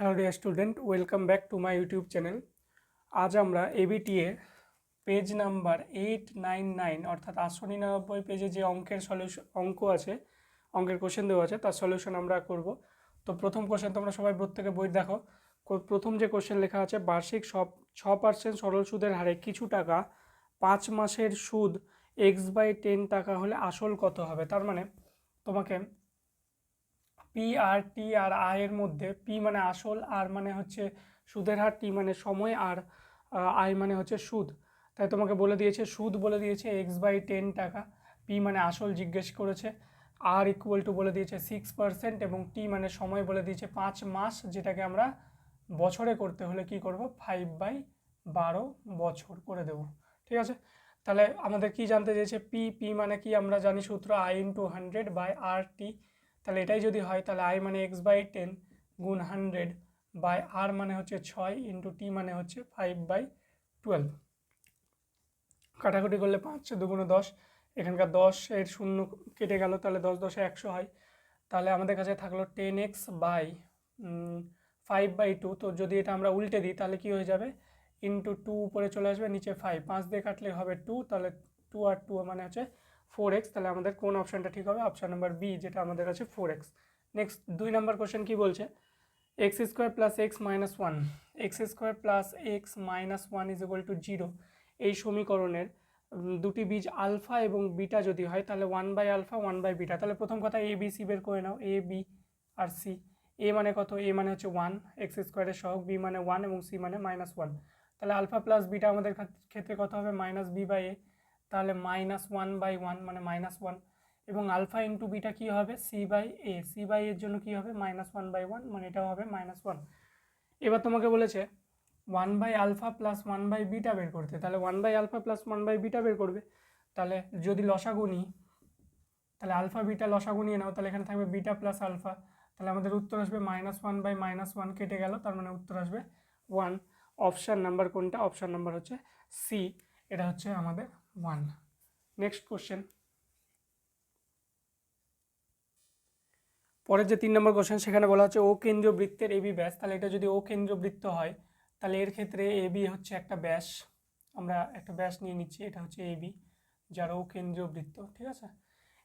Hello dear student welcome back to my YouTube channel আজ আমরা ABT এর page number eight nine nine অর্থাৎ আটশো নিরানব্বই পেজে যে অঙ্কের সলিউশন অঙ্ক আছে, অঙ্কের কোশ্চেন দেওয়া আছে, তার সলিউশন আমরা করব। তো প্রথম কোশ্চেন তোমরা সবাই প্রত্যেকে বই দেখো। প্রথম যে কোশ্চেন লেখা আছে, বার্ষিক সব ছ পার্সেন্ট সরল সুদের হারে কিছু টাকা, পাঁচ মাসের সুদ এক্স বাই টেন টাকা হলে আসল কত হবে? তার মানে তোমাকে P R T R I এর মধ্যে পি মানে আসল আর মানে হচ্ছে সুদের হার টি মানে সময় আর আই মানে হচ্ছে সুদ। তাই তোমাকে বলে দিয়েছে, সুদ বলে দিয়েছে এক্স বাই টেন টাকা। পি মানে আসল জিজ্ঞেস করেছে। আর ইকুয়াল টু বলে দিয়েছে সিক্স পার্সেন্ট এবং টি মানে সময় বলে দিয়েছে পাঁচ মাস, যেটাকে আমরা বছরে করতে হলে কি করব? ফাইভ বাই বারো বছর করে দেব। ঠিক আছে? তাহলে আমাদের কি জানতে চেয়েছে? পি পি মানে কি আমরা জানি সূত্র? I into hundred by R T তাহলে এটাই যদি হয়, তাহলে আই মানে এক্স বাই টেন গুণ হান্ড্রেড বাই আর মানে হচ্ছে ছয় ইন্টু টি মানে হচ্ছে ফাইভ বাই টুয়েলভ কাটাকুটি করলে পাঁচ দুগুণ দশ, এখানকার দশ এর শূন্য কেটে গেল, তাহলে দশ দশে একশো হয়। তাহলে আমাদের কাছে থাকল ten x by five by two তো যদি এটা আমরা উল্টে দিই, তাহলে কি হয়ে যাবে? ইন্টু টু উপরে চলে আসবে, নিচে ফাইভ পাঁচ দিয়ে কাটলে হবে টু তাহলে টু আর টু মানে হচ্ছে ফোর এক্স তাহলে আমাদের কোন অপশানটা ঠিক হবে? অপশান নাম্বার বি যেটা আমাদের কাছে ফোর এক্স নেক্সট দুই নম্বর কোশ্চেন কি বলছে? X square plus x minus one x square plus x minus one is equal to zero এই সমীকরণের দুটি বীজ আলফা এবং বিটা যদি হয়, তাহলে one by alpha one by beta তাহলে প্রথম কথা এ বি সি বের করে নাও। এ বি আর সি এ মানে কত? এ মানে হচ্ছে ওয়ান এক্স স্কোয়ারের সহগ বি মানে ওয়ান এবং সি মানে মাইনাস ওয়ান তাহলে আলফা প্লাস বিটা আমাদের ক্ষেত- ক্ষেত্রে কত হবে? মাইনাস বি বাই এ তাহলে মাইনাস ওয়ান বাই ওয়ান মানে মাইনাস ওয়ান এবং আলফা ইন্টু বিটা কী হবে? C by A C by এর জন্য কী হবে? মাইনাস ওয়ান বাই ওয়ান মানে এটাও হবে মাইনাস ওয়ান এবার তোমাকে বলেছে one by alpha plus one by beta বের করতে। তাহলে one by alpha plus one by beta বের করবে। তাহলে যদি লসাগু নিই তাহলে আলফা বিটা লসাগু নিয়ে নাও, তাহলে এখানে থাকবে বিটা প্লাস আলফা তাহলে আমাদের উত্তর আসবে minus one by minus one কেটে গেল, তার মানে উত্তর আসবে ওয়ান অপশান নাম্বার কোনটা? অপশান নাম্বার হচ্ছে সি এটা হচ্ছে আমাদের ওয়ান নেক্সট কোশ্চেন পরের যে তিন নম্বর কোশ্চেন সেখানে বলা হচ্ছে, ও কেন্দ্রীয় বৃত্তের এবি ব্যাস। তাহলে এটা যদি ও কেন্দ্রীয় বৃত্ত হয়, তাহলে এর ক্ষেত্রে এবি হচ্ছে একটা ব্যাস। আমরা একটা ব্যাস নিয়ে নিচ্ছি, এটা হচ্ছে এবি যার ও কেন্দ্রীয় বৃত্ত, ঠিক আছে?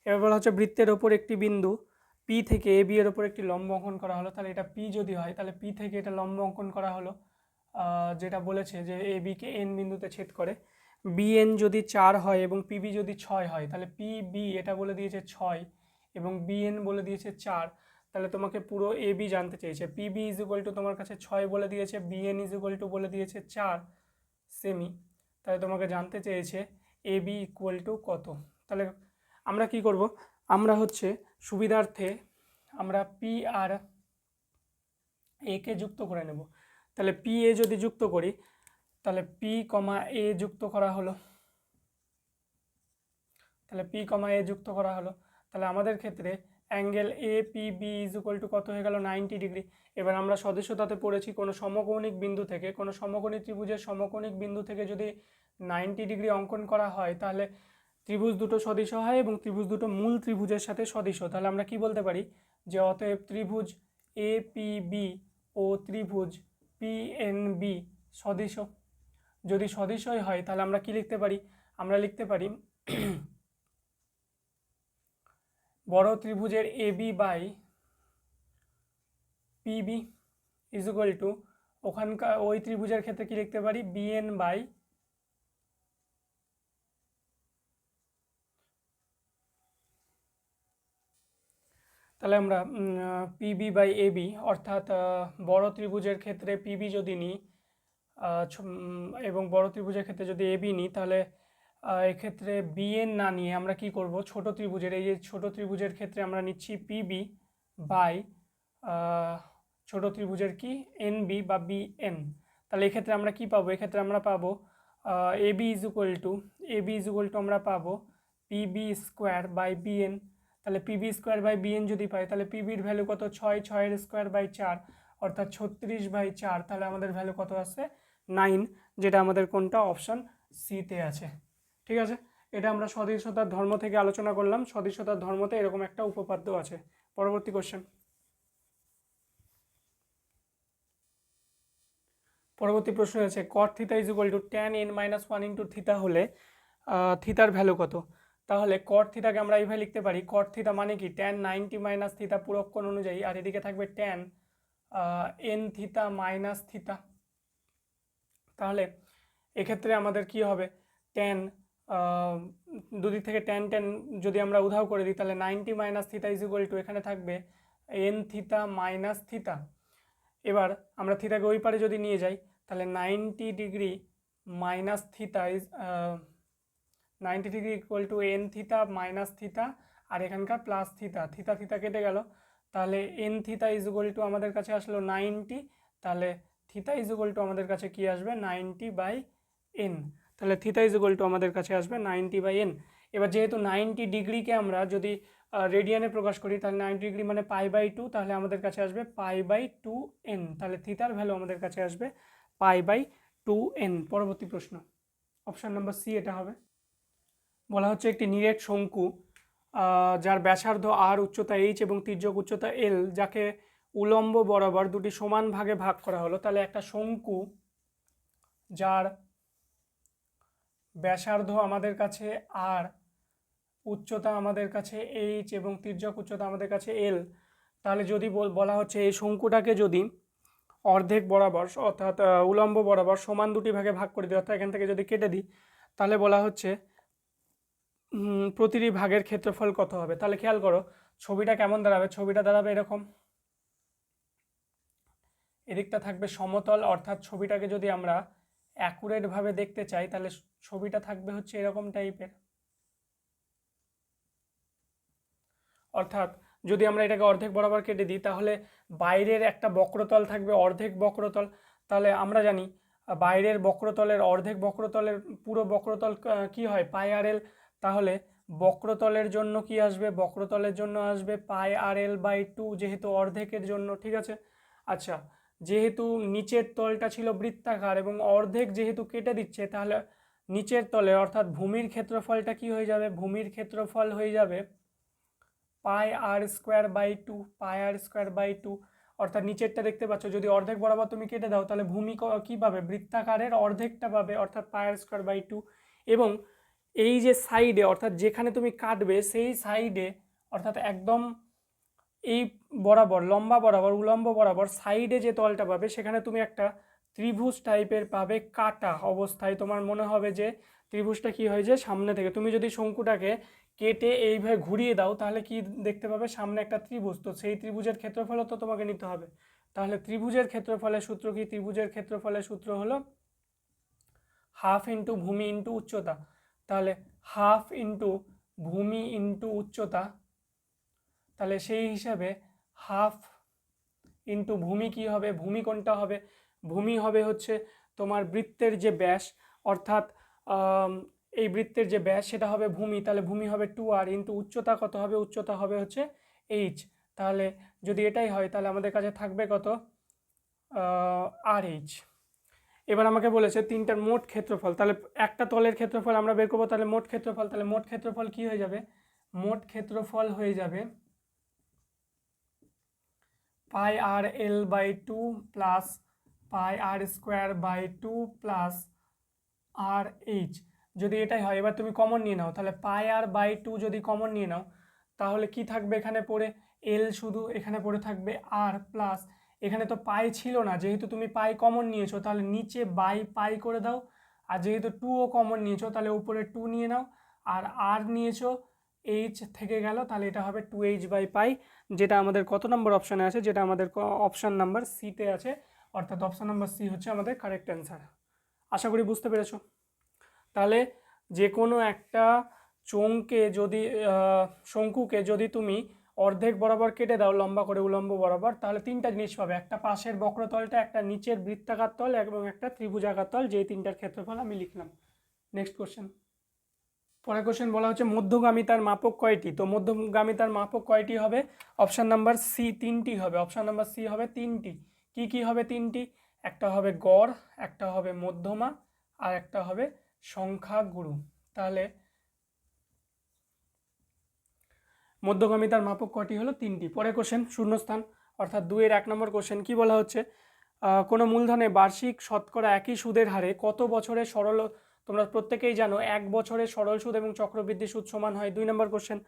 এবার বলা হচ্ছে, বৃত্তের ওপর একটি বিন্দু পি থেকে এ বি এর ওপর একটি লম্ব অঙ্কন করা হলো। তাহলে এটা পি যদি হয়, তাহলে পি থেকে এটা লম্ব অঙ্কন করা হলো। যেটা বলেছে যে এ বিকে এন বিন্দুতে ছেদ করে বিএন যদি চার হয় এবং পিবি যদি ছয় হয়, তাহলে পি বি এটা বলে দিয়েছে ছয় এবং বিএন বলে দিয়েছে চার, তাহলে তোমাকে পুরো এ বি জানতে চেয়েছে। পিবি ইজ ইকুয়াল টু তোমার কাছে ছয় বলে দিয়েছে বিএন ইজ ইকুয়াল টু বলে দিয়েছে চার সেমি তাহলে তোমাকে জানতে চেয়েছে এ বি ইকুয়াল টু কত। তাহলে আমরা কি করব? আমরা হচ্ছে সুবিধার্থে আমরা পি আর একে যুক্ত করে নেব। তাহলে পি এ যদি যুক্ত করি তাহলে পি কমা এ যুক্ত করা হলো। তাহলে পি কমা এ যুক্ত করা হলো। তাহলে আমাদের ক্ষেত্রে angle A P B is equal to কত হয়ে গেল? Ninety degree. এবার আমরা সদস্যতাতে পড়েছি কোনো সমকৌণিক বিন্দু থেকে। কোনো সমকোণী ত্রিভুজের সমকোণিক বিন্দু থেকে যদি নাইনটি ডিগ্রি অঙ্কন করা হয়, তাহলে ত্রিভুজ দুটো সদৃশ হয় এবং ত্রিভুজ দুটো মূল ত্রিভুজের সাথে সদৃশ। তাহলে আমরা কি বলতে পারি? যে অতএব ত্রিভুজ এ পি বি ও ত্রিভুজ পি এন বি সদৃশ। যদি সদৃশই হয়, তাহলে আমরা কি লিখতে পারি? আমরা লিখতে পারি বড় ত্রিভুজের A B by PB is equal to ওখানকার, ওই ত্রিভুজের ক্ষেত্রে কি লিখতে পারি? বিএন বাই তাহলে আমরা পিবি বাই এবি অর্থাৎ বড় ত্রিভুজের ক্ষেত্রে পিবি যদি নিই এবং বড় ত্রিভুজের ক্ষেত্রে যদি এবি নিই, তাহলে এক্ষেত্রে বিএন না নিয়ে আমরা কি করব? ছোট ত্রিভুজের, এই যে ছোট ত্রিভুজের ক্ষেত্রে আমরা নিচ্ছি পিবি বাই ছোট ত্রিভুজের কি? এনবি বা বিএন তাহলে এক্ষেত্রে আমরা কি পাবো? এক্ষেত্রে আমরা পাবো A B is equal to, A B is equal to আমরা পাবো পিবি স্কোয়ার বাই বিএন তাহলে পিবি স্কোয়ার বাই বিএন যদি পাই, তাহলে পিবির ভ্যালু কত? ছয়, ছয়ের স্কোয়ার বাই চার, অর্থাৎ ছত্রিশ বাই চার, তাহলে আমাদের ভ্যালু কত আসছে নাইন, যেটা আমাদের কোনটা? অপশান সিতে আছে। ঠিক আছে? এটা আমরা সদৃশতার ধর্ম থেকে আলোচনা করলাম। সদৃশতার ধর্মতে এরকম একটা উপপাদ্য আছে। পরবর্তী কোশ্চেন পরবর্তী প্রশ্ন আছে cot theta is equal to tan n minus one into theta হলে থিতার ভ্যালু কত? তাহলে কট থিতাকে আমরা এইভাবে লিখতে পারি। কট থিতা মানে কি? ট্যান নাইনটি মাইনাস থিতা পুরক্ষণ অনুযায়ী, আর এদিকে থাকবে tan n theta minus theta তাহলে এক্ষেত্রে আমাদের কি হবে? ট্যান দুদিক থেকে টেন টেন যদি আমরা উধাও করে দিই, তাহলে ninety minus theta is equal to এখানে থাকবে এন থিতা মাইনাস থিতা এবার আমরা থিতাকে ওই পারে যদি নিয়ে যাই, তাহলে ninety degree minus theta is ninety degree equal to n theta minus theta আর এখানকার প্লাস থিতা থিতা থিতা কেটে গেল। তাহলে n theta is equal to আমাদের কাছে আসলো নাইনটি তাহলে থিতা ইজ টু আমাদের কাছে কি আসবে? নাইনটি বাই এন তাহলে থিতা ইজ টু আমাদের কাছে আসবে নাইনটি বাই এন এবার যেহেতু নাইনটি ডিগ্রিকে আমরা যদি রেডিয়ানে প্রকাশ করি, তাহলে নাইনটি ডিগ্রি মানে পাই বাই টু তাহলে আমাদের কাছে আসবে পাই বাই টু এন তাহলে থিতার ভ্যালু আমাদের কাছে আসবে পাই বাই টু এন পরবর্তী প্রশ্ন। অপশান নাম্বার সি এটা হবে। বলা হচ্ছে একটি নিরেট শঙ্কু যার ব্যাসার্ধ আর উচ্চতা এইচ এবং তির্যক উচ্চতা এল যাকে উলম্ব বরাবর দুটি সমান ভাগে ভাগ করা হলো। তাহলে একটা শঙ্কু, যার ব্যাসার্ধ আমাদের কাছে আর উচ্চতা আমাদের কাছে এইচ এবং তির্যক উচ্চতা আমাদের কাছে এল তাহলে যদি বল- হচ্ছে এই শঙ্কুটাকে যদি অর্ধেক বরাবর, অর্থাৎ উলম্ব বরাবর সমান দুটি ভাগে ভাগ করে দিই, অর্থাৎ এখান থেকে যদি কেটে দিই, তাহলে বলা হচ্ছে প্রতিটি ভাগের ক্ষেত্রফল কত হবে? তাহলে খেয়াল করো, ছবিটা কেমন দাঁড়াবে? ছবিটা দাঁড়াবে এরকম। এদিকটা থাকবে সমতল, অর্থাৎ ছবিটাকে যদি আমরা অ্যাকুরেটভাবে দেখতে চাই, তাহলে ছবিটা থাকবে হচ্ছে এরকম টাইপের অর্থাৎ যদি আমরা এটাকে অর্ধেক বরাবর কেটে দিই, তাহলে বাইরের একটা বক্রতল থাকবে অর্ধেক বক্রতল। তাহলে আমরা জানি, বাইরের বক্রতলের অর্ধেক বক্রতলের পুরো বক্রতল কি হয়? পাই আর এল। তাহলে বক্রতলের জন্য কি আসবে? বক্রতলের জন্য আসবে পাই আর এল বাই টু, যেহেতু অর্ধেকের জন্য, ঠিক আছে? আচ্ছা যেহেতু নিচের তলটা ছিল বৃত্তাকার এবং অর্ধেক যেহেতু কেটে দিচ্ছে, তাহলে নিচের তলে, অর্থাৎ ভূমির ক্ষেত্রফলটা কি হয়ে যাবে? ভূমির ক্ষেত্রফল হয়ে যাবে pi r square by two, pi r square by two. অর্থাৎ নিচেরটা দেখতে পাচ্ছ, যদি অর্ধেক বরাবর তুমি কেটে দাও, তাহলে ভূমি ক- পাবে? বৃত্তাকারের অর্ধেকটা পাবে, অর্থাৎ pi r square by two. এবং এই যে সাইডে অর্থাৎ যেখানে তুমি কাটবে, সেই সাইডে অর্থাৎ একদম এই বরাবর, লম্বা বরাবর, উলম্ব বরাবর সাইডে যে তলটা পাবে, সেখানে তুমি একটা ত্রিভুজ টাইপের পাবে কাটা অবস্থায়। তোমার মনে হবে যে ত্রিভুজটা কি হয়ে যায় সামনে থেকে। তুমি যদি শঙ্কুটাকে কেটে এইভাবে ঘুরিয়ে দাও, তাহলে কি দেখতে পাবে? সামনে একটা ত্রিভুজ। তো সেই ত্রিভুজের ক্ষেত্রফলও তো তোমাকে নিতে হবে। তাহলে ত্রিভুজের ক্ষেত্রফলের সূত্র কি? ত্রিভুজের ক্ষেত্রফলের সূত্র হলো হাফ ইন্টু ভূমি ইন্টু উচ্চতা। তাহলে হাফ ইন্টু ভূমি ইন্টু উচ্চতা তাহলে সেই হিসাবে হাফ ইন্টু ভূমি কি হবে? ভূমি কোনটা হবে? ভূমি হবে হচ্ছে তোমার বৃত্তের যে ব্যাস, অর্থাৎ এই বৃত্তের যে ব্যাস সেটা হবে ভূমি। তাহলে ভূমি হবে টু আর ইন্টু উচ্চতা কত হবে? উচ্চতা হবে হচ্ছে এইচ তাহলে যদি এটাই হয়, তাহলে আমাদের কাছে থাকবে কত? আর এইচ এবার আমাকে বলেছে তিনটার মোট ক্ষেত্রফল। তাহলে একটা তলের ক্ষেত্রফল আমরা বের করব, তাহলে মোট ক্ষেত্রফল। তাহলে মোট ক্ষেত্রফল কি হয়ে যাবে? মোট ক্ষেত্রফল হয়ে যাবে pi r l by two plus pi r square by two plus r h. যদি এটাই হয়, এবার তুমি কমন নিয়ে নাও, তাহলে পাই আর বাই টু যদি কমন নিয়ে নাও, তাহলে কি থাকবে এখানে পড়ে? এল শুধু এখানে পড়ে থাকবে আর প্লাস। এখানে তো পাই ছিল না, যেহেতু তুমি পাই কমন নিয়েছো, তাহলে নিচে বাই পাই করে দাও, আর যেহেতু টুও কমন নিয়েছো, তাহলে উপরে টু নিয়ে নাও, আর আর নিয়েছো, এইচ থেকে গেল, তাহলে এটা হবে টু এইচ বাই পাই। যেটা আমাদের কত নম্বর অপশানে আছে, যেটা আমাদের অপশান নাম্বার সিতে আছে, অর্থাৎ অপশান নাম্বার সি হচ্ছে আমাদের কারেক্ট অ্যান্সার আশা করি বুঝতে পেরেছ? তাহলে যে কোনো একটা চোঙকে যদি শঙ্কুকে যদি তুমি অর্ধেক বরাবর কেটে দাও, লম্বা করে উলম্ব বরাবর, তাহলে তিনটা জিনিস পাবে। একটা পাশের বক্রতলটা, একটা নিচের বৃত্তাকার তল, এবং একটা ত্রিভুজাকার তল, যেই তিনটার ক্ষেত্রফল আমি লিখলাম। নেক্সট কোশ্চেন পরের কোশ্চেন বলা হচ্ছে মধ্যগামিতার মাপক কয়টি? তো মধ্যগামিতার মাপক কয়টি হবে? অপশান নাম্বার সি তিনটি হবে। অপশান নাম্বার সি হবে তিনটি। কি কি হবে তিনটি? একটা হবে গড়, একটা হবে মধ্যমা, আর একটা হবে সংখ্যাগুরু। তাহলে মধ্যগামিতার মাপক কটি হলো? তিনটি। পরে কোশ্চেন শূন্যস্থান, অর্থাৎ দুইয়ের এক নম্বর কোশ্চেন কি বলা হচ্ছে? কোনো মূলধনে বার্ষিক শতকরা একই সুদের হারে কত বছরের সরল তোমরা প্রত্যেকেই জানো, এক বছরে সরল সুদ এবং চক্রবৃদ্ধি সুদ সমান হয় দুই নম্বর question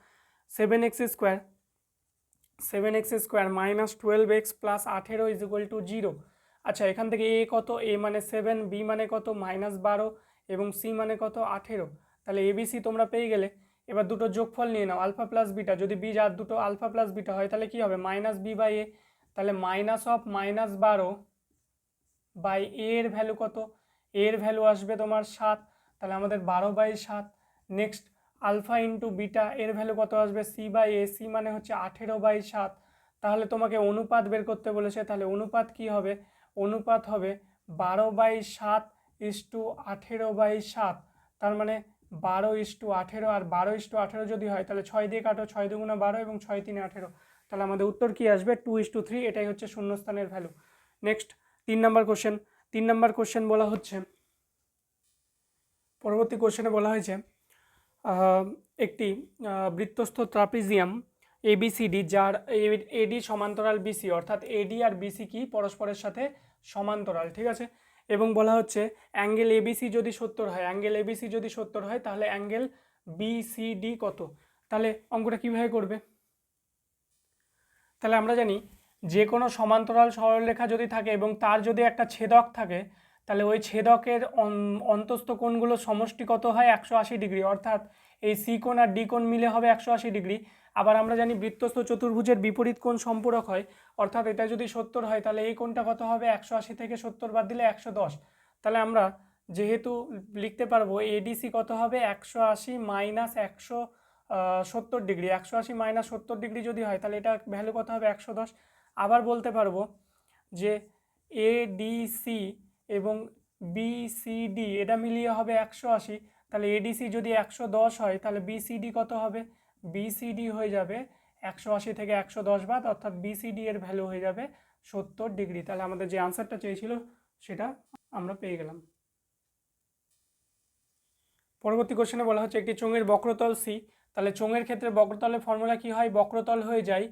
seven x square seven x square minus twelve x plus আঠেরো ইজ ইকুয়াল টু জিরো আচ্ছা এখান থেকে এ কত? এ মানে সেভেন বি মানে কত? মাইনাস বারো এবং সি মানে কত? আঠেরো। তাহলে এবিসি তোমরা পেয়ে গেলে, এবার দুটো যোগফল নিয়ে নাও আলফা প্লাস বিটা যদি বি যার দুটো আলফা প্লাস বিটা হয়, তাহলে কি হবে? মাইনাস বি বাই এ তাহলে মাইনাস অফ মাইনাস বারো বাই এ এর ভ্যালু কত? এর ভ্যালু আসবে তোমার সাত, তাহলে আমাদের বারো বাই সাত। নেক্সট আলফা ইন্টু বিটা এর ভ্যালু কত আসবে? সি বাই এ সি মানে হচ্ছে আঠেরো বাই সাত। তাহলে তোমাকে অনুপাত বের করতে বলেছে, তাহলে অনুপাত কি হবে? অনুপাত হবে বারো বাই সাত ইস টু আঠেরো বাই সাত। তার মানে বারো ইস টু আঠেরো, আর বারো ইস টু আঠেরো যদি হয়, তাহলে ছয় দিয়ে কাটো, ছয় দুগুণা বারো এবং ছয় তিনে আঠেরো। তাহলে আমাদের উত্তর কি আসবে? টু ইস টু থ্রি এটাই হচ্ছে শূন্যস্থানের ভ্যালু নেক্সট তিন নম্বর কোশ্চেন তিন নম্বর কোশ্চেন বলা হচ্ছে। পরবর্তী কোশ্চেনে বলা হয়েছে একটি বৃত্তস্থ ট্রাপিজিয়াম এবিসিডি যার এডি সমান্তরাল বিসি অর্থাৎ এডি আর বিসি কি পরস্পরের সাথে সমান্তরাল, ঠিক আছে? এবং বলা হচ্ছে অ্যাঙ্গেল এবিসি যদি সত্তর হয় অ্যাঙ্গেল এবিসি যদি সত্তর হয়, তাহলে অ্যাঙ্গেল বিসিডি কত? তাহলে অঙ্কটা কীভাবে করবে? তাহলে আমরা জানি যে কোনো সমান্তরাল সরলরেখা যদি থাকে এবং তার যদি একটা ছেদক থাকে, তাহলে ওই ছেদকের অন- অন্তস্থ কোণগুলো সমষ্টি কত হয় একশো আশি ডিগ্রি। অর্থাৎ এই সি কোণ আর ডি কোণ মিলে হবে একশো আশি ডিগ্রি। আবার আমরা জানি বৃত্তস্থ চতুর্ভুজের বিপরীত কোণ সম্পূরক হয়। অর্থাৎ এটা যদি সত্তর হয়, তাহলে এই কোণটা কত হবে? একশো আশি থেকে সত্তর বাদ দিলে একশো দশ। তাহলে আমরা যেহেতু লিখতে পারব এডিসি কত হবে? একশো আশি মাইনাস একশো সত্তর ডিগ্রি। একশো আশি মাইনাস সত্তর ডিগ্রি যদি হয়, তাহলে এটা ভ্যালু কত হবে? একশো দশ। আবার বলতে পারব যে এ এডিসি এবং বিসিডি এটা মিলিয়ে হবে একশো আশি। তাহলে এডিসি যদি একশো দশ হয়, তাহলে বিসিডি কত হবে? বিসিডি হয়ে যাবে একশো আশি থেকে একশো দশ বাদ, অর্থাৎ বিসিডি এর ভ্যালু হয়ে যাবে সত্তর ডিগ্রি। তাহলে আমাদের যে আনসারটা চেয়েছিল, সেটা আমরা পেয়ে গেলাম। পরবর্তী কোশ্চেনে বলা হচ্ছে, একটি চোঙের বক্রতল সি তাহলে চোঙের ক্ষেত্রে বক্রতলের ফর্মুলা কি হয়? বক্রতল হয়ে যায়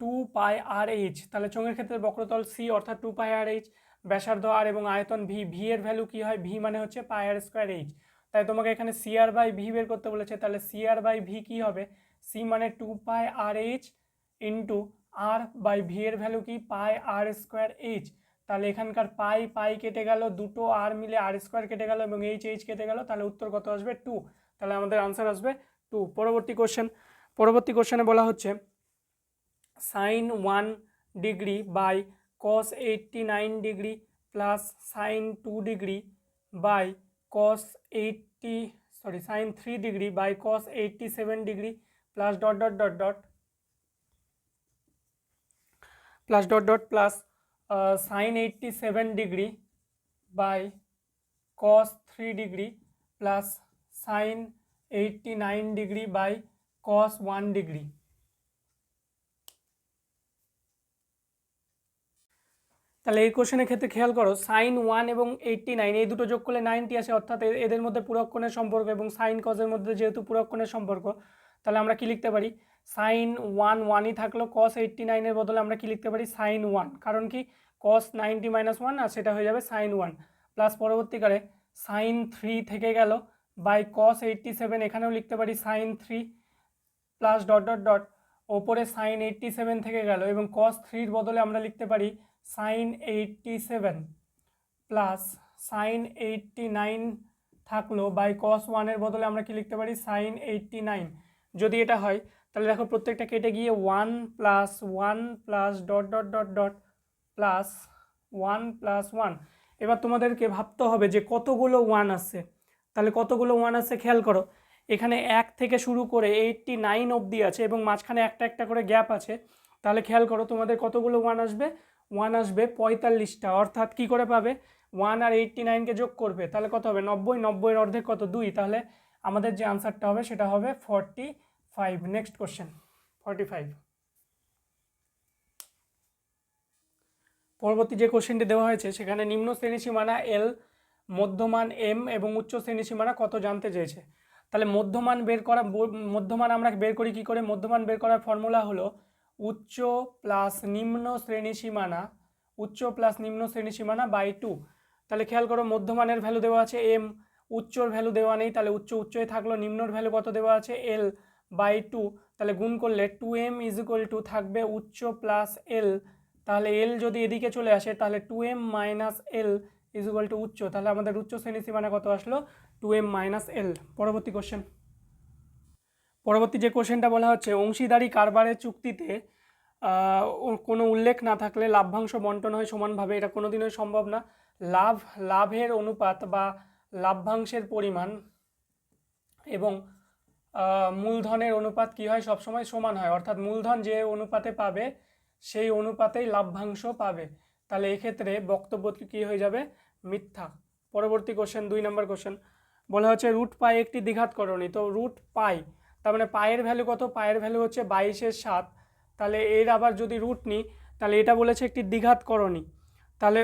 টু পাই আর এইচ তাহলে চোঙের ক্ষেত্রে বক্রতল সি অর্থাৎ টু পাই আর এইচ ব্যাসার্ধ আর এবং আয়তন ভি ভি এর ভ্যালু কি হয়? ভি মানে হচ্ছে পাই আর স্কোয়ার এইচ তাই তোমাকে এখানে সি আর বাই ভি বের করতে বলেছে। তাহলে সি আর বাই ভি কী হবে? সি মানে two pi r h into r by v এর ভ্যালু কি? পাই আর স্কোয়ার এইচ তাহলে এখানকার পাই পাই কেটে গেল, দুটো আর মিলে আর স্কোয়ার কেটে গেল এবং এইচ এইচ কেটে গেল। তাহলে উত্তর কত আসবে? টু তাহলে আমাদের আনসার আসবে টু পরবর্তী কোশ্চেন পরবর্তী কোশ্চেনে বলা হচ্ছে sine one degree by cos eighty nine degree plus sine two degree by cos eighty sorry sine three degree by cos eighty seven degree plus dot dot dot dot plus dot dot plus sine eighty seven degree by cos three degree plus sine eighty nine degree by cos one degree তাহলে এই কোশ্চেনের ক্ষেত্রে খেয়াল করো sine one এবং eighty nine এই দুটো যোগ করলে নাইনটি আসে, অর্থাৎ এদের মধ্যে পুরক্ষণের সম্পর্ক এবং সাইন কজের মধ্যে যেহেতু পুরক্ষণের সম্পর্ক, তাহলে আমরা কি লিখতে পারি? সাইন ওয়ান ওয়ানই থাকল কস এইটটি নাইনের বদলে আমরা কি লিখতে পারি? সাইন ওয়ান কারণ কি? কস নাইনটি মাইনাস ওয়ান আর সেটা হয়ে যাবে সাইন ওয়ান প্লাস পরবর্তীকালে সাইন থ্রি থেকে গেল বাই কস এইটটি সেভেন এখানেও লিখতে পারি sine three plus dot dot dot ওপরে সাইন এইটটি সেভেন থেকে গেল, এবং কস থ্রির বদলে আমরা লিখতে পারি sine eighty seven plus sine eighty nine থাকল বাই কস ওয়ানের বদলে আমরা কি লিখতে পারি? সাইন এইটটি নাইন যদি এটা হয়, তাহলে দেখো প্রত্যেকটা কেটে গিয়ে one plus one plus dot dot dot dot plus one plus one এবার তোমাদেরকে ভাবতে হবে যে কতগুলো ওয়ান আসছে তাহলে কতগুলো ওয়ান আসছে খেয়াল করো, এখানে এক থেকে শুরু করে এইটটি নাইন অবধি আছে এবং মাঝখানে একটা একটা করে গ্যাপ আছে। তাহলে খেয়াল করো তোমাদের কতগুলো ওয়ান আসবে? ওয়ান আসবে পঁয়তাল্লিশটা, অর্থাৎ কি করে পাবে? ওয়ান আর এইটটি নাইনকে যোগ করবে, তাহলে কত হবে? নব্বই, নব্বইয়ের অর্ধেক কত? দুই, তাহলে আমাদের যে আনসারটা হবে সেটা হবে forty five next question forty five পরবর্তী যে কোশ্চেনটি দেওয়া হয়েছে, সেখানে নিম্ন শ্রেণি সীমানা এল মধ্যমান এম এবং উচ্চ শ্রেণি সীমানা কত জানতে চেয়েছে? তাহলে মধ্যমান বের করা, মধ্যমান আমরা বের করি কি করে? মধ্যমান বের করার ফর্মুলা হলো উচ্চ প্লাস নিম্ন শ্রেণি সীমানা, উচ্চ প্লাস নিম্ন শ্রেণি সীমানা বাই টু তাহলে খেয়াল করো, মধ্যমানের ভ্যালু দেওয়া আছে এম উচ্চর ভ্যালু দেওয়া নেই, তাহলে উচ্চ উচ্চই থাকল, নিম্নর ভ্যালু কত দেওয়া আছে? এল বাই টু তাহলে গুণ করলে two m is equal to থাকবে উচ্চ প্লাস এল তাহলে এল যদি এদিকে চলে আসে, তাহলে two m minus l is equal to উচ্চ। তাহলে আমাদের উচ্চ শ্রেণি সীমানা কত আসলো? টু এম মাইনাস এল পরবর্তী কোশ্চেন পরবর্তী যে কোশ্চেনটা বলা হচ্ছে, অংশীদারি কারবারের চুক্তিতে কোনো উল্লেখ না থাকলে লাভ্যাংশ বন্টন হয় সমানভাবে, এটা কোনোদিনই সম্ভব না। লাভ, লাভের অনুপাত বা লাভ্যাংশের পরিমাণ এবং মূলধনের অনুপাত কি হয়? সবসময় সমান হয়। অর্থাৎ মূলধন যে অনুপাতে পাবে, সেই অনুপাতেই লাভ্যাংশ পাবে। তাহলে এক্ষেত্রে বক্তব্য কি হয়ে যাবে? মিথ্যা। পরবর্তী কোশ্চেন, দুই নম্বর কোশ্চেন। বলা হচ্ছে, রুট পাই একটি দ্বিঘাত করণী তো রুট পাই তার মানে পায়ের ভ্যালু কত? পায়ের ভ্যালু হচ্ছে বাইশের সাত। তাহলে এর আবার যদি রুট নিই, তাহলে এটা বলেছে একটি দ্বিঘাত করণী। তাহলে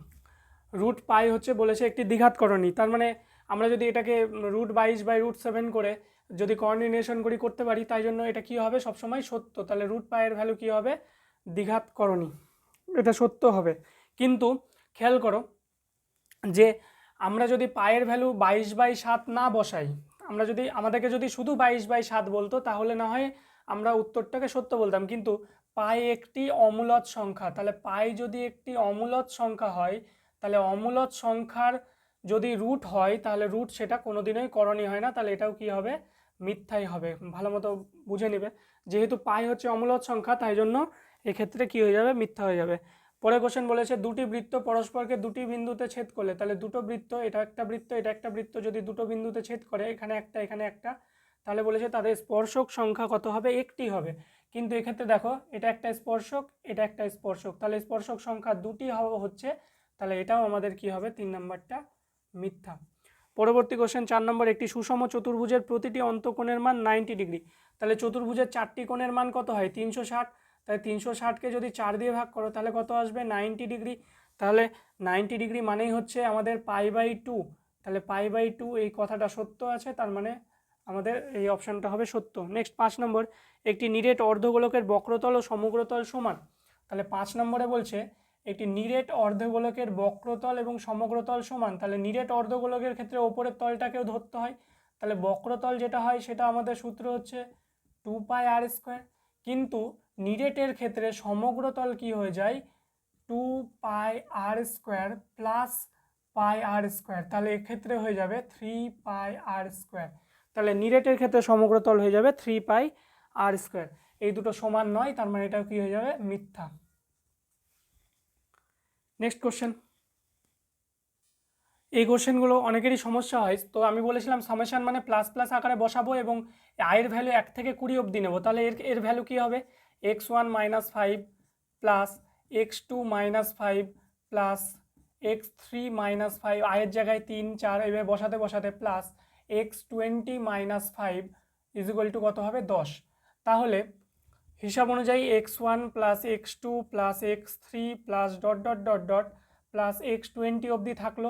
রুট পাই হচ্ছে বলেছে একটি দ্বিঘাত করণী। তার মানে আমরা যদি এটাকে রুট বাইশ বাই রুট সেভেন করে যদি কোঅর্ডিনেশন করি করতে পারি, তাই জন্য এটা কি হবে? সবসময় সত্য। তাহলে রুট পায়ের ভ্যালু কি হবে? দ্বিঘাত করণী। এটা সত্য হবে। কিন্তু খেয়াল করো যে আমরা যদি পায়ের ভ্যালু বাইশ বাই সাত না বসাই আমরা যদি, আমাদেরকে যদি শুধু বাইশ বাই সাত বলতো, তাহলে না হয় আমরা উত্তরটাকে সত্য বলতাম। কিন্তু পাই একটি অমূলত সংখ্যা, তাহলে পাই যদি একটি অমূলত সংখ্যা হয়, তাহলে অমূলত সংখ্যার যদি রুট হয়, তাহলে রুট সেটা কোনোদিনই করণীয় হয় না, তাহলে এটাও কি হবে? মিথ্যাই হবে। ভালো মতো বুঝে নেবে। যেহেতু পাই হচ্ছে অমূলত সংখ্যা, তাই জন্য এক্ষেত্রে কি হয়ে যাবে? মিথ্যা হয়ে যাবে। পরে কোশ্চেন বলেছে, দুটি বৃত্ত পরস্পরকে দুটি বিন্দুতে ছেদ করলে, তাহলে দুটো বৃত্ত, এটা একটা বৃত্ত, এটা একটা বৃত্ত, যদি দুটো বিন্দুতে ছেদ করে, এখানে একটা এখানে একটা, তাহলে বলেছে তাদের স্পর্শক সংখ্যা কত হবে? একটি হবে। কিন্তু এক্ষেত্রে দেখো, এটা একটা স্পর্শক, এটা একটা স্পর্শক, তাহলে স্পর্শক সংখ্যা দুটি হচ্ছে, তাহলে এটাও আমাদের কি হবে? তিন নম্বরটা মিথ্যা। পরবর্তী কোশ্চেন চার নম্বর, একটি সুষম চতুর্ভুজের প্রতিটি অন্তকোণের মান নাইনটি ডিগ্রি তাহলে চতুর্ভুজের চারটি কোণের মান কত হয়? তিনশো ষাট তাহলে তিনশো ষাটকে যদি চার দিয়ে ভাগ করো, তাহলে কত আসবে? Ninety degree. তাহলে নাইনটি ডিগ্রি মানেই হচ্ছে আমাদের পাই বাই টু। তাহলে পাই বাই টু এই কথাটা সত্য আছে? তার মানে আমাদের এই অপশানটা হবে সত্য। নেক্সট, পাঁচ নম্বর। একটি নিরেট অর্ধগোলকের বক্রতল ও সমগ্রতল সমান। তাহলে পাঁচ নম্বরে বলছে, একটি নিরেট অর্ধগোলকের বক্রতল এবং সমগ্রতল সমান। তাহলে নিরেট অর্ধগোলকের ক্ষেত্রে ওপরের তলটাকেও ধরতে হয়। তাহলে বক্রতল যেটা হয়, সেটা আমাদের সূত্র হচ্ছে টু পাই আর স্কোয়ার। কিন্তু নিরেটের ক্ষেত্রে সমগ্র তল কি হয়ে যায়? Two pi r square plus pi r square. তাহলে এক্ষেত্রে হয়ে যাবে থ্রি পাই আর স্কোয়ার। তাহলে নিরেটের ক্ষেত্রে সমগ্র তল হয়ে যাবে থ্রি পাই আর স্কোয়ার। এই দুটো সমান নয়, তার মানে এটাও কি হয়ে যাবে? মিথ্যা। নেক্সট কোশ্চেন এই কোশ্চেনগুলো অনেকেরই সমস্যা হয়। তো আমি বলেছিলাম সামেশান মানে প্লাস প্লাস আকারে বসাবো এবং আয়ের ভ্যালু এক থেকে কুড়ি অবধি নেব। তাহলে এর এর ভ্যালু কী হবে? X one minus five plus x two minus five plus x three minus five আয়ের জায়গায় তিন, চার এভাবে বসাতে বসাতে plus x twenty minus five is equal to কত হবে? দশ। তাহলে হিসাব অনুযায়ী x one plus x two plus x three plus dot dot dot dot plus x twenty অবধি থাকল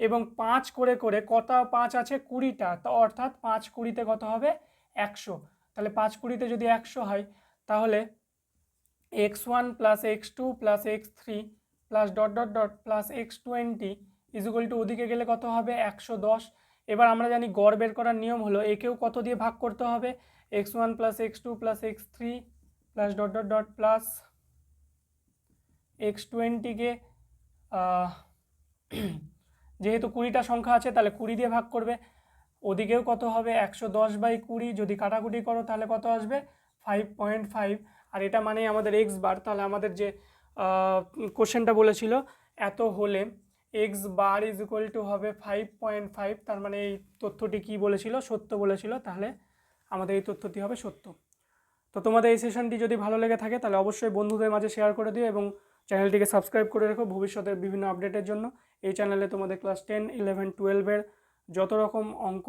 এবং পাঁচ করে করে কত পাঁচ আছে? কুড়িটা। তো অর্থাৎ পাঁচ কুড়িতে কত হবে? একশো। তাহলে পাঁচ কুড়িতে যদি একশো হয়, তাহলে x one plus x two plus x three plus dot dot dot plus x twenty is equal to ওদিকে গেলে কত হবে? একশো দশ। এবার আমরা জানি গড় বের করার নিয়ম হলো একেও কত দিয়ে ভাগ করতে হবে? X one plus x two plus x three plus dot dot dot plus x টোয়েন্টিকে যেহেতু কুড়িটা সংখ্যা আছে, তাহলে কুড়ি দিয়ে ভাগ করবে। ওদিকেও কত হবে? একশো দশ বাই কুড়ি। যদি কাটাকুটি করো, তাহলে কত আসবে? ফাইভ পয়েন্ট ফাইভ আর এটা মানেই আমাদের এক্স বার তাহলে আমাদের যে কোশ্চেনটা বলেছিল, এত হলে x bar is equal to হবে ফাইভ পয়েন্ট ফাইভ তার মানে এই তথ্যটি কী বলেছিল? সত্য বলেছিল, তাহলে আমাদের এই তথ্যটি হবে সত্য। তো তোমাদের এই সেশনটি যদি ভালো লেগে থাকে, তাহলে অবশ্যই বন্ধুদের মাঝে শেয়ার করে দিও এবং চ্যানেলটিকে সাবস্ক্রাইব করে রেখো ভবিষ্যতের বিভিন্ন আপডেটের জন্য। এই চ্যানেলে তোমাদের ক্লাস টেন ইলেভেন টুয়েলভের যত রকম অঙ্ক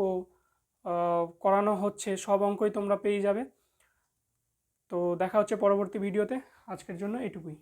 করানো হচ্ছে, সব অঙ্কই তোমরা পেয়ে যাবে। তো দেখা হচ্ছে পরবর্তী ভিডিওতে। আজকের জন্য এটুকুই।